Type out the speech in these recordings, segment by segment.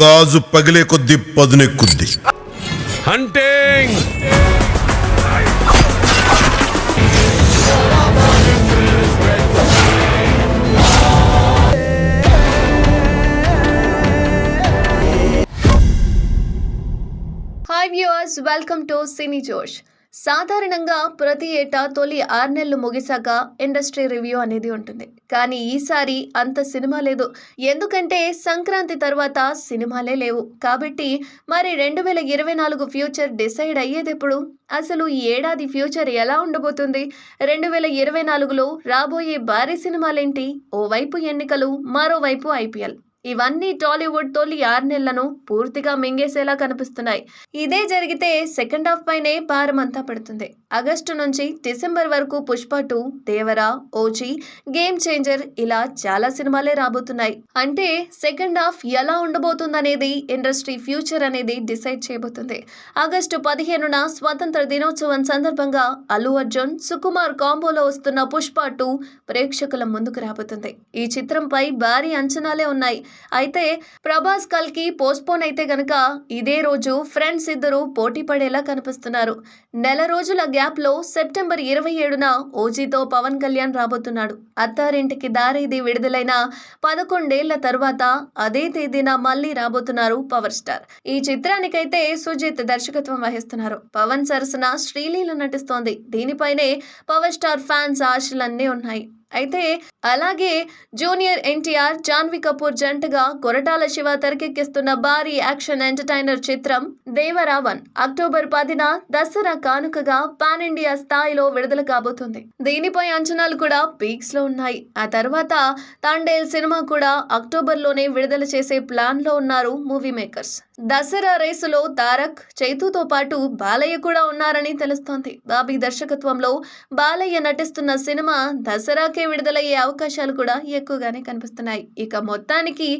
గాజు పగిలే కొద్దీ పదునెక్కుద్ది. Hunting hi viewers welcome to Cine Josh సాధారణంగా ప్రతి ఏటా తొలి ఆరు నెలలు ముగిసాక ఇండస్ట్రీ రివ్యూ అనేది ఉంటుంది. కానీ ఈసారి అంత సినిమా లేదు. ఎందుకంటే సంక్రాంతి తర్వాత సినిమాలే లేవు. కాబట్టి మరి రెండు వేల ఇరవై నాలుగు ఫ్యూచర్ డిసైడ్ అయ్యేది ఎప్పుడు అసలు ఈ ఏడాది ఫ్యూచర్ ఎలా ఉండబోతుంది? రెండు వేల ఇరవై నాలుగులో రాబోయే భారీ సినిమాలేంటి? ఓవైపు ఎన్నికలు మరోవైపు ఐపీఎల్ ఇవన్నీ టాలీవుడ్ తొలి ఆరు నెలలను పూర్తిగా మింగేసేలా కనిపిస్తున్నాయి. ఇదే జరిగితే సెకండ్ హాఫ్ పైనే భారం అంతా పడుతుంది. ఆగస్టు నుంచి డిసెంబర్ వరకు Pushpa two Devara OG game changer ఇలా చాలా సినిమాలే రాబోతున్నాయి. అంటే సెకండ్ హాఫ్ ఎలా ఉండబోతుందనేది ఇండస్ట్రీ ఫ్యూచర్ అనేది డిసైడ్ చేయబోతుంది. ఆగస్టు పదిహేనున స్వాతంత్ర దినోత్సవం సందర్భంగా అల్లు అర్జున్ సుకుమార్ కాంబోలో వస్తున్న పుష్ప టూ ప్రేక్షకుల ముందుకు రాబోతుంది. ఈ చిత్రంపై భారీ అంచనాలే ఉన్నాయి. అయితే ప్రభాస్ కల్కి పోస్ట్పోన్ అయితే గనక ఇదే రోజు ఫ్రెండ్స్ ఇద్దరు పోటీ పడేలా కనిపిస్తున్నారు. నెల రోజుల గ్యాప్లో సెప్టెంబర్ ఇరవై ఏడున ఓజీతో పవన్ కళ్యాణ్ రాబోతున్నాడు. అత్తారింటికి దారేది విడుదలైన పదకొండేళ్ళ తర్వాత అదే తేదీన మళ్ళీ రాబోతున్నారు పవర్ స్టార్. ఈ చిత్రానికైతే సుజిత్ దర్శకత్వం వహిస్తున్నారు. పవన్ సరసన శ్రీలీల నటిస్తోంది. దీనిపైనే పవర్ స్టార్ ఫ్యాన్స్ ఆశలన్నీ ఉన్నాయి. అయితే అలాగే జూనియర్ ఎన్టీఆర్ జాన్వీ కపూర్ జంటగా కొరటాల శివ తెరకెక్కిస్తున్న భారీ యాక్షన్ ఎంటర్టైనర్ చిత్రం దేవరావన్ అక్టోబర్ పదిన దసరా కానుకగా పాన్ ఇండియా స్థాయిలో విడుదల కాబోతుంది. దీనిపై అంచనాలు కూడా పీక్స్లో ఉన్నాయి. ఆ తర్వాత తాండేల్ సినిమా కూడా అక్టోబర్లోనే విడుదల చేసే ప్లాన్లో ఉన్నారు మూవీ మేకర్స్ దసరా రేసులో తారక్ చైతుతో పాటు బాలయ్య కూడా ఉన్నారని తెలుస్తోంది. బాబీ దర్శకత్వంలో బాలయ్య నటిస్తున్న సినిమా దసరాకే విడుదలయ్యే అవకాశాలు కూడా ఎక్కువగానే కనిపిస్తున్నాయి. ఇక మొత్తానికి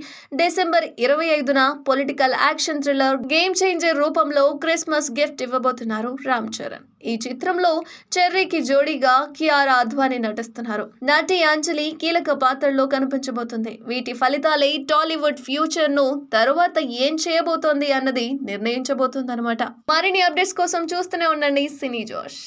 డిసెంబర్ ఇరవై ఐదున political action thriller game changer రూపంలో క్రిస్మస్ గిఫ్ట్ ఇవ్వబోతున్నారు రామ్ చరణ్. ఈ చిత్రంలో చెర్రీకి జోడీగా కియారా అద్వానీ నటిస్తున్నారు. నటి అంజలి కీలక పాత్రలో కనిపించబోతుంది. వీటి ఫలితాలే టాలీవుడ్ ఫ్యూచర్ను తరువాత ఏం చేయబోతోంది అన్నది నిర్ణయించబోతుంది అనమాట మరిన్ని అప్డేట్స్ కోసం చూస్తూనే ఉండండి సినీ జోష్.